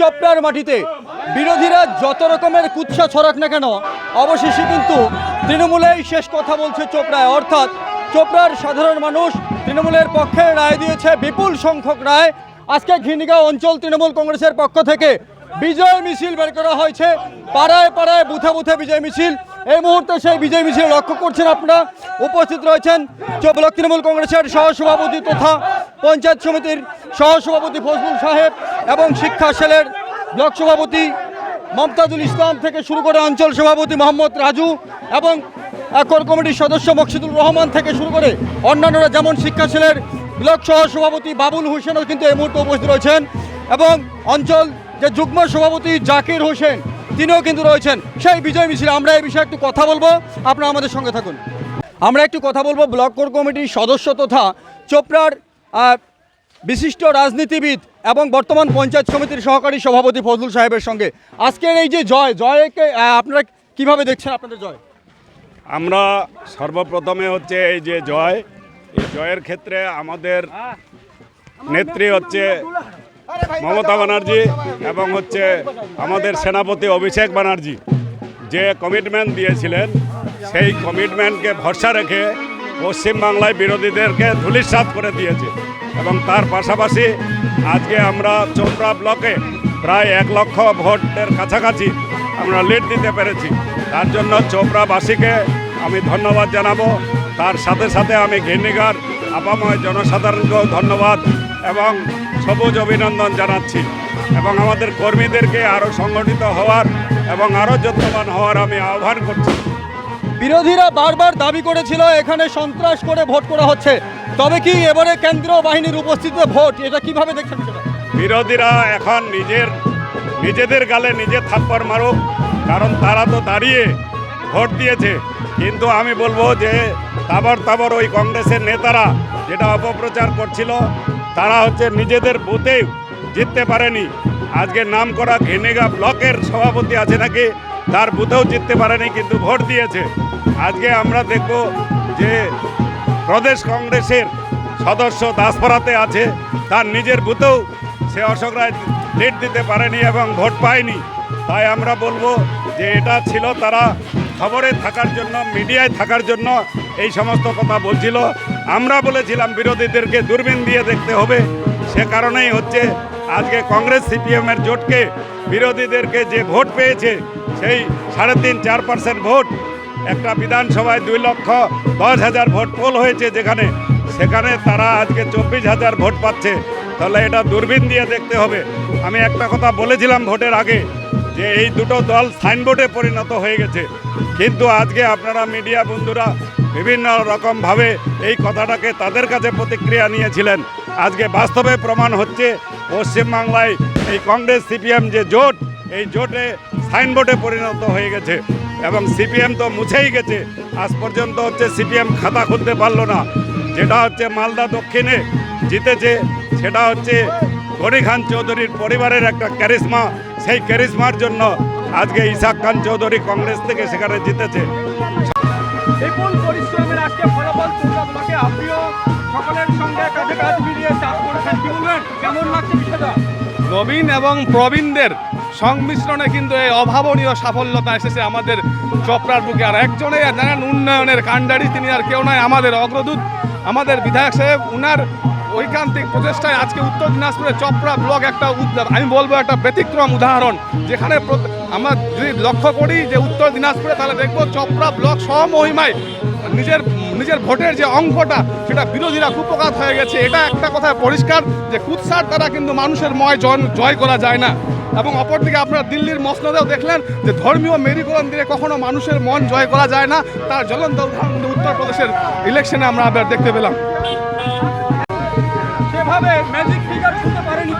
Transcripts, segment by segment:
চোপড়ার মাটিতে। বিরোধীরা যত রকমের কুৎসা ছড়াক না কেন, অবশেষে কিন্তু তৃণমূলেই শেষ কথা বলছে চোপড়ায়। অর্থাৎ চোপড়ার সাধারণ মানুষ তৃণমূলের পক্ষে রায় দিয়েছে বিপুল সংখ্যক রায়। আজকে ঘিনিগাঁও অঞ্চল তৃণমূল কংগ্রেসের পক্ষ থেকে বিজয় মিছিল বের করা হয়েছে। পাড়ায় পাড়ায় বুথে বুথে বিজয় মিছিল। এই মুহূর্তে সেই বিজয় মিছিল লক্ষ্য করছেন আপনারা। উপস্থিত রয়েছেন ব্লক তৃণমূল কংগ্রেসের সহসভাপতি তথা পঞ্চায়েত সমিতির সহসভাপতি ফজলুল সাহেব এবং শিক্ষা সেলের ব্লক সভাপতি মমতাজুল ইসলাম থেকে শুরু করে অঞ্চল সভাপতি মোহাম্মদ রাজু এবং একর কমিটির সদস্য মকসিদুল রহমান থেকে শুরু করে অন্যান্যরা, যেমন শিক্ষা সেলের ব্লক সহ সভাপতি বাবুল হোসেনও কিন্তু এই মুহূর্তে উপস্থিত রয়েছেন এবং অঞ্চল যে যুগ্ম সভাপতি জাকির হোসেন তিনিও কিন্তু রয়েছেন। সেই বিজয় মিছিলে, আমরা এই বিষয়ে একটু কথা বলব। আপনারা আমাদের সঙ্গে থাকুন। আমরা একটু কথা বলব ব্লক কোর কমিটির সদস্য তথা চোপড়ার বিশিষ্ট রাজনীতিবিদ এবং বর্তমান পঞ্চায়েত সমিতির সহকারী সভাপতি ফজলুল সাহেবের সঙ্গে। আজকের এই যে জয়, জয়কে আপনারা কীভাবে দেখছেন আপনাদের জয়? আমরা সর্বপ্রথমে হচ্ছে এই যে জয়, এই জয়ের ক্ষেত্রে আমাদের নেত্রী হচ্ছে মমতা ব্যানার্জি এবং হচ্ছে আমাদের সেনাপতি অভিষেক ব্যানার্জি যে কমিটমেন্ট দিয়েছিলেন সেই কমিটমেন্টকে ভরসা রেখে পশ্চিমবাংলায় বিরোধীদেরকে ধুলিস্বাদ করে দিয়েছে। এবং তার পাশাপাশি আজকে আমরা চোপড়া ব্লকে প্রায় এক লক্ষ ভোটের কাছাকাছি আমরা লিড দিতে পেরেছি। তার জন্য চোপড়াবাসীকে আমি ধন্যবাদ জানাব। তার সাথে সাথে আমি ঘির্ণিগার আপাময় জনসাধারণকেও ধন্যবাদ এবং সবুজ অভিনন্দন জানাচ্ছি। এবং আমাদের কর্মীদেরকে আরও সংগঠিত হওয়ার এবং আরও যত্নবান হওয়ার আমি আহ্বান করছি। বিরোধীরা বারবার দাবি করেছিল এখানে সন্ত্রাস করে ভোট করা হচ্ছে। তবে কি এবারে কেন্দ্রীয় বাহিনীর উপস্থিতিতে ভোট? এটা কীভাবে দেখছেন বিরোধীরা এখন নিজের নিজেদের গালে নিজে থাপ্পড় মারুক কারণ তারা তো দাঁড়িয়ে ভোট দিয়েছে। কিন্তু আমি বলব যে তাবর তাবর ওই কংগ্রেসের নেতারা যেটা অপপ্রচার করছিল, তারা হচ্ছে নিজেদের বুথেও জিততে পারেনি। আজকে নাম করা ঘেনেগা ব্লকের সভাপতি আছে নাকি, তার বুথেও জিততে পারেনি, কিন্তু ভোট দিয়েছে। আজকে আমরা দেখব যে প্রদেশ কংগ্রেসের সদস্য দাসপাড়াতে আছে, তার নিজের বুথেও সে অশোক রায় লিড দিতে পারেনি এবং ভোট পায়নি। তাই আমরা বলব যে এটা ছিল তারা খবরে থাকার জন্য, মিডিয়ায় থাকার জন্য এই সমস্ত কথা বলছিল। আমরা বলেছিলাম বিরোধীদেরকে দূরবীন দিয়ে দেখতে হবে। সে কারণেই হচ্ছে আজকে কংগ্রেস সিপিএমের জোটকে বিরোধীদেরকে যে ভোট পেয়েছে, সেই সাড়ে তিন, চার পার্সেন্ট ভোট, একটা বিধানসভায় দুই লক্ষ দশ হাজার ভোট পোল হয়েছে যেখানে, সেখানে তারা আজকে চব্বিশ হাজার ভোট পাচ্ছে। তাহলে এটা দূরবীন দিয়ে দেখতে হবে। আমি একটা কথা বলেছিলাম ভোটের আগে যে এই দুটো দল সাইনবোর্ডে পরিণত হয়ে গেছে। কিন্তু আজকে আপনারা মিডিয়া বন্ধুরা বিভিন্ন রকমভাবে এই কথাটাকে তাদের কাছে প্রতিক্রিয়া নিয়েছিলেন। আজকে বাস্তবে প্রমাণ হচ্ছে পশ্চিমবাংলায় এই কংগ্রেস সিপিএম যে জোট, এই জোটে সাইনবোর্ডে পরিণত হয়ে গেছে। এবং সিপিএম তো মুছেই গেছে। আজ পর্যন্ত হচ্ছে সিপিএম খাতা খুলতে পারল না। যেটা হচ্ছে মালদা দক্ষিণে জিতেছে, সেটা হচ্ছে গনি খান চৌধুরীর পরিবারের একটা ক্যারিশমা সেই ক্যারিশমার জন্য আজকে ইসাক খান চৌধুরী কংগ্রেস থেকে সেখানে জিতেছে। বিপুল পরিশ্রমের আজকে ফলাফল তোমরা আপনিও সকলের সঙ্গে কাঁধে কাঁধ মিলিয়ে চাষ করেছেন। কি বলবেন? কেমন লাগছে বিষয়টা? নবীন এবং প্রবীণদের সংমিশ্রণে কিন্তু এই অভাবনীয় সাফল্যতা এসেছে আমাদের চপড়ার বুকে। আর একজনে জানেন উন্নয়নের কাণ্ডারি তিনি আর কেউ নয় আমাদের অগ্রদূত আমাদের বিধায়ক সাহেব, উনার ঐকান্তিক প্রচেষ্টায় আজকে উত্তর দিনাজপুরে চপড়া ব্লক একটা আমি বলব একটা ব্যতিক্রম উদাহরণ। যেখানে আমরা যদি লক্ষ্য করি যে উত্তর দিনাজপুরে তাহলে দেখব চপড়া ব্লক সমহিমায় নিজের নিজের ভোটের যে অঙ্কটা, সেটা বিরোধীরা কুপকাত হয়ে গেছে। এটা একটা কথায় পরিষ্কার যে কুৎসার দ্বারা কিন্তু মানুষের ময় জয় করা যায় না। এবং অপরদিকে আপনারা দিল্লির মসনদেও দেখলেন যে ধর্মীয় মেরিকোলন দিয়ে কখনো মানুষের মন জয় করা যায় না। তার জ্বলন্ত উদাহরণ উত্তরপ্রদেশের ইলেকশনে আমরা আবার দেখতে পেলাম। সেভাবে ম্যাজিক ফিগার ছুঁতে পারেনি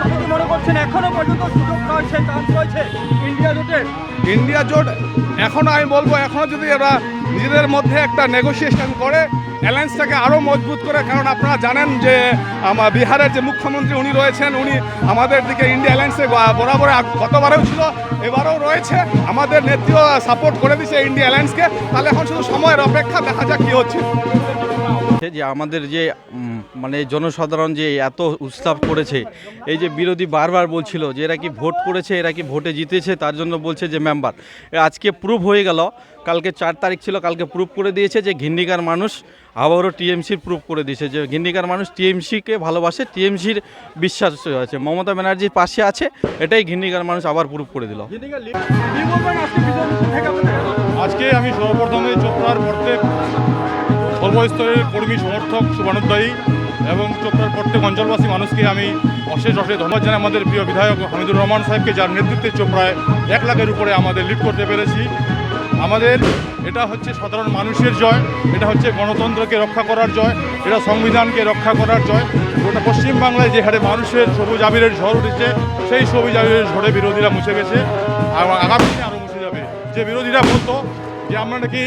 করছেন, এখনও পর্যন্ত সুযোগ রয়েছে চান্স রয়েছে ইন্ডিয়া জোটে। ইন্ডিয়া জোট এখনও আমি বলব এখনও যদি এরা নিজেদের মধ্যে একটা নেগোসিয়েশন করে, অ্যালায়েন্সটাকে আরও মজবুত করে, কারণ আপনারা জানেন যে আমার বিহারের যে মুখ্যমন্ত্রী উনি রয়েছেন, উনি আমাদের দিকে ইন্ডিয়া অ্যালায়েন্সে বরাবর গতবারেও ছিল, এবারেও রয়েছে। আমাদের নেত্রীও সাপোর্ট করে দিচ্ছে ইন্ডিয়া অ্যালায়েন্সকে। তাহলে এখন শুধু সময়ের অপেক্ষা, দেখা যাক কী হচ্ছে। যে আমাদের যে মানে জনসাধারণ যে এত উৎসাহ করেছে, এই যে বিরোধী বারবার বলছিল যে এরা কি ভোট করেছে, এরা কি ভোটে জিতেছে, তার জন্য বলছে যে মেম্বার আজকে প্রুভ হয়ে গেল, কালকে চার তারিখ ছিল, কালকে প্রুভ করে দিয়েছে যে ঘিন্ডিকার মানুষ আবারও টিএমসির প্রুভ করে দিয়েছে, যে ঘিন্ডিকার মানুষ টিএমসিকে ভালোবাসে টিএমসির বিশ্বাস আছে মমতা ব্যানার্জির পাশে আছে, এটাই ঘিন্ডিকার মানুষ আবার প্রুভ করে দিল। আজকে আমি সর্বপ্রথমে চোপড়ার প্রত্যেক সর্বস্তরের কর্মী সমর্থক শুভানুদ্দায়ী এবং চোপড়ার প্রত্যেক অঞ্চলবাসী মানুষকে আমি অশেষ অশেষ ধন্যবাদ জানাই। আমাদের প্রিয় বিধায়ক হামিদুর রহমান সাহেবকে, যার নেতৃত্বে চোপড়ায় এক লাখের উপরে আমাদের লিড করতে পেরেছি। আমাদের এটা হচ্ছে সাধারণ মানুষের জয়, এটা হচ্ছে গণতন্ত্রকে রক্ষা করার জয়, এটা সংবিধানকে রক্ষা করার জয়। গোটা পশ্চিমবাংলায় যে হারে মানুষের সবুজ আবিরের ঝড় উঠেছে, সেই সবুজ আবিরের ঝড়ে বিরোধীরা মুছে গেছে। আর আগামী দিনে আরও মুছে যাবে। যে বিরোধীরা বলতো যে আমরা নাকি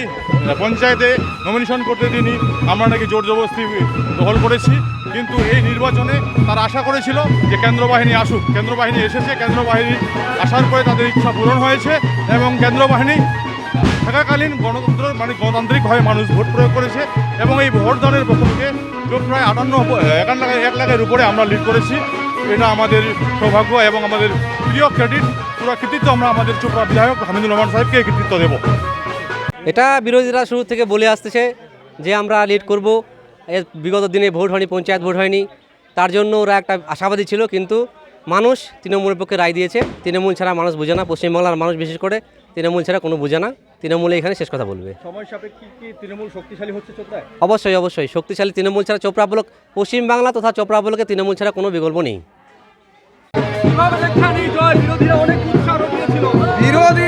পঞ্চায়েতে নমিনেশন করতে দিইনি, আমরা নাকি জোর জবরদস্তি দখল করেছি, কিন্তু এই নির্বাচনে তারা আশা করেছিল যে কেন্দ্র বাহিনী আসুক। কেন্দ্র বাহিনী এসেছে কেন্দ্র বাহিনী আসার পরে তাদের ইচ্ছা পূরণ হয়েছে এবং কেন্দ্র বাহিনী থাকাকালীন গণতন্ত্র মানে গণতান্ত্রিকভাবে মানুষ ভোট প্রয়োগ করেছে এবং এই ভোট দানের পক্ষ থেকে যোগ প্রায় আটান্ন, একান্ন এক লাখের উপরে আমরা লিড করেছি। এটা আমাদের সৌভাগ্য এবং আমাদের প্রিয় ক্রেডিট পুরো কৃতিত্ব আমরা আমাদের চোপড়া বিধায়ক হামিদুর রহমান সাহেবকে কৃতিত্ব দেবো। এটা বিরোধীরা শুরু থেকে বলে আসতেছে যে আমরা লিড করব। এর বিগত দিনে ভোট হয়নি পঞ্চায়েত ভোট হয়নি। তার জন্য ওরা একটা আশাবাদী ছিল কিন্তু মানুষ তৃণমূলের পক্ষে রায় দিয়েছে। তৃণমূল ছাড়া মানুষ বোঝে না পশ্চিমবাংলার মানুষ বিশেষ করে তৃণমূল ছাড়া কোনো বোঝে না। তৃণমূলে এখানে শেষ কথা বলবে। তৃণমূল শক্তিশালী হচ্ছে অবশ্যই অবশ্যই। শক্তিশালী তৃণমূল ছাড়া চোপড়া ব্লক পশ্চিমবাংলা তথা চোপড়া ব্লকে তৃণমূল ছাড়া কোনো বিকল্প নেই। কীভাবে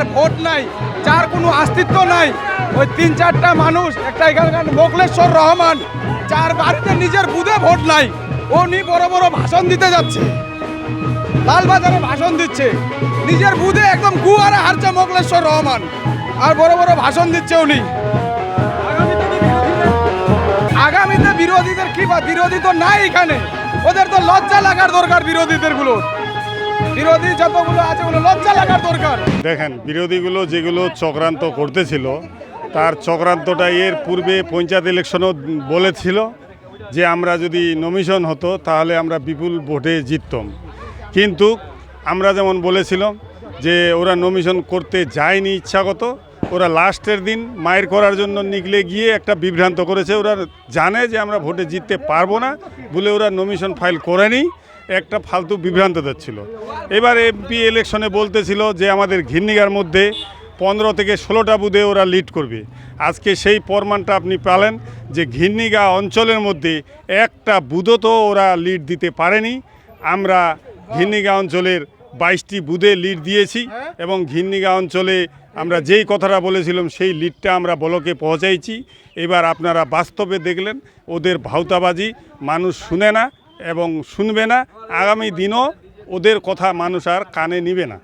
যার ভোট নাই, যার কোনো অস্তিত্ব নাই। ওই তিন চারটা মানুষ, একটা এখানকার মোকলেশ্বর রহমান, যার বাড়িতে নিজের বুধে ভোট নাই, উনি বড় বড় ভাষণ দিতে যাচ্ছে। লালবাজারে ভাষণ দিচ্ছে। নিজের বুধে একদম গুয়ারে হারছে মোকলেশ্বর রহমান, আর বড় বড় ভাষণ দিচ্ছে উনি। আগামীতে বিরোধীদের কি বা বিরোধী তো নাই এখানে। ওদের তো লজ্জা লাগার দরকার বিরোধীদেরগুলো বিরোধী যতগুলো আছে, ওগুলো লজ্জা লাগার দরকার। দেখেন, বিরোধীগুলো যেগুলো চক্রান্ত করতেছিল, তার চক্রান্তটা এর পূর্বে পঞ্চায়েত ইলেকশনও বলেছিল যে আমরা যদি নমিশন হতো, তাহলে আমরা বিপুল ভোটে জিততাম। কিন্তু আমরা যেমন বলেছিলাম যে ওরা নমিশন করতে যায়নি ইচ্ছাগত, ওরা লাস্টের দিন মায়ের করার জন্য নিকলে গিয়ে একটা বিভ্রান্ত করেছে। ওরা জানে যে আমরা ভোটে জিততে পারব না, বলে ওরা নমিশন ফাইল করেনি। একটা ফালতু বিভ্রান্ত দিচ্ছিল এবার এমপি ইলেকশনে বলতেছিল যে আমাদের ঘিন্নিগার মধ্যে পনেরো থেকে ষোলোটা বুধে ওরা লিড করবে। আজকে সেই প্রমাণটা আপনি পালেন যে ঘিন্নিগা অঞ্চলের মধ্যে একটা বুধও তো ওরা লিড দিতে পারেনি। আমরা ঘিন্নিগা অঞ্চলের বাইশটি বুধে লিড দিয়েছি এবং ঘিন্নিগা অঞ্চলে আমরা যেই কথাটা বলেছিলাম, সেই লিডটা আমরা বলকে পৌঁছাইছি। এবার আপনারা বাস্তবে দেখলেন, ওদের ভাওতাবাজি, মানুষ শুনে না। এবং শুনবে না। আগামী দিনও ওদের কথা মানুষ আর কানে নিবে না।